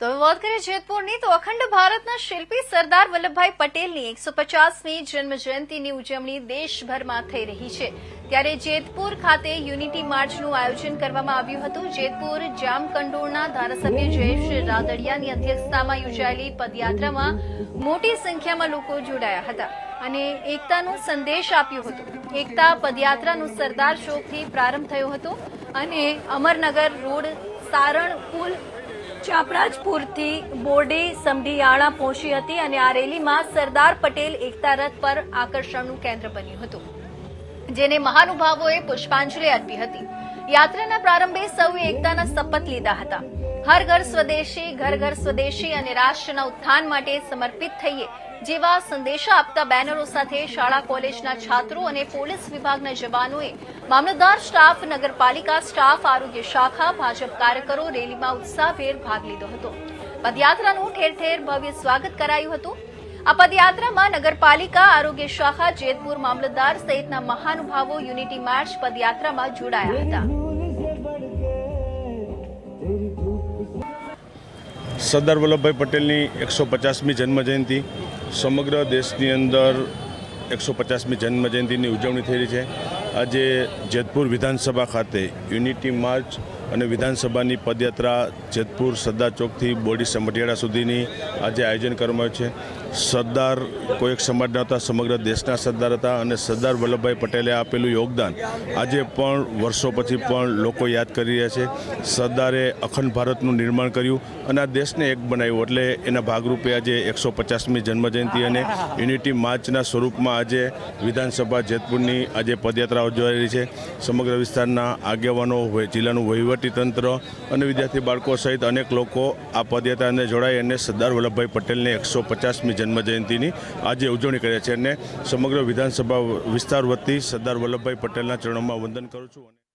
તો વાત કરીએ જેતપુરની, તો અખંડ ભારતના શિલ્પી સરદાર વલ્લભભાઈ પટેલની એકસો પચાસમી જન્મ જયંતિની ઉજવણી દેશભરમાં થઈ રહી છે. ત્યારે જેતપુર ખાતે યુનિટી માર્ચનું આયોજન કરવામાં આવ્યું હતું. જેતપુર જામકંડોળના ધારાસભ્ય જયેશ રાદડિયાની અધ્યક્ષતામાં યોજાયેલી પદયાત્રામાં મોટી સંખ્યામાં લોકો જોડાયા હતા અને એકતાનો સંદેશ આપ્યો હતો. એકતા પદયાત્રાનો સરદાર ચોકથી પ્રારંભ થયો હતો અને અમરનગર રોડ સારણ પુલ ચાપરાજપુરથી બોરડી સમઢિયાળા પહોંચી હતી અને આ રેલીમાં સરદાર પટેલ એકતા રથ પર આકર્ષણનું કેન્દ્ર બન્યું હતું, જેને મહાનુભાવોએ પુષ્પાંજલિ અર્પી હતી. યાત્રાના પ્રારંભે સૌએ એકતાના શપથ લીધા હતા. હર ઘર સ્વદેશી, ઘર ઘર સ્વદેશી અને રાષ્ટ્રના ઉત્થાન માટે સમર્પિત થઈએ જેવા સંદેશા આપતા બેનરો સાથે શાળા કોલેજના છાત્રો અને પોલીસ વિભાગના જવાનોએ મામલતદાર સ્ટાફ, નગરપાલિકા સ્ટાફ, આરોગ્ય શાખા, ભાજપ કાર્યકરો રેલીમાં ઉત્સાહભેર ભાગ લીધો હતો. પદયાત્રાનું ઠેર ઠેર ભવ્ય સ્વાગત કરાયું હતું. આ પદયાત્રામાં નગરપાલિકા, આરોગ્ય શાખા, જેતપુર મામલતદાર સહિતના મહાનુભાવો યુનિટી માર્ચ પદયાત્રામાં જોડાયા હતા. સરદાર વલ્લભભાઈ પટેલની એકસો પચાસમી જન્મજયંતિ, સમગ્ર દેશની અંદર એકસો પચાસમી જન્મજયંતિની ઉજવણી થઈ રહી છે. આજે જેતપુર વિધાનસભા ખાતે યુનિટી માર્ચ અને વિધાનસભાની પદયાત્રા જેતપુર સરદાર ચોકથી બોડી સમઢિયાળા સુધીની આજે આયોજન કરવામાં આવ્યું છે. સરદાર કોઈ એક સમાજના હતા, સમગ્ર દેશના સરદાર હતા અને સરદાર વલ્લભભાઈ પટેલે આપેલું યોગદાન આજે પણ વર્ષો પછી પણ લોકો યાદ કરી રહ્યા છે. સરદારે અખંડ ભારતનું નિર્માણ કર્યું અને આ દેશને એક બનાવ્યું એટલે એના ભાગરૂપે આજે એકસો પચાસમી જન્મજયંતિ અને યુનિટી માર્ચના સ્વરૂપમાં આજે વિધાનસભા જેતપુરની આજે પદયાત્રા ઉજવાઈ રહી છે. સમગ્ર વિસ્તારના આગેવાનો જિલ્લાનું જિલ્લાનું વહીવટીતંત્ર અને વિદ્યાર્થી બાળકો સહિત અનેક લોકો આ પદયાત્રાને જોડાઈ અને સરદાર વલ્લભભાઈ પટેલને એકસો પચાસમી જન્મજયંતિની આજે ઉજવણી કરે છે. અને સમગ્ર વિધાનસભા વિસ્તાર વતી સરદાર વલ્લભભાઈ પટેલના ચરણોમાં વંદન કરું છું.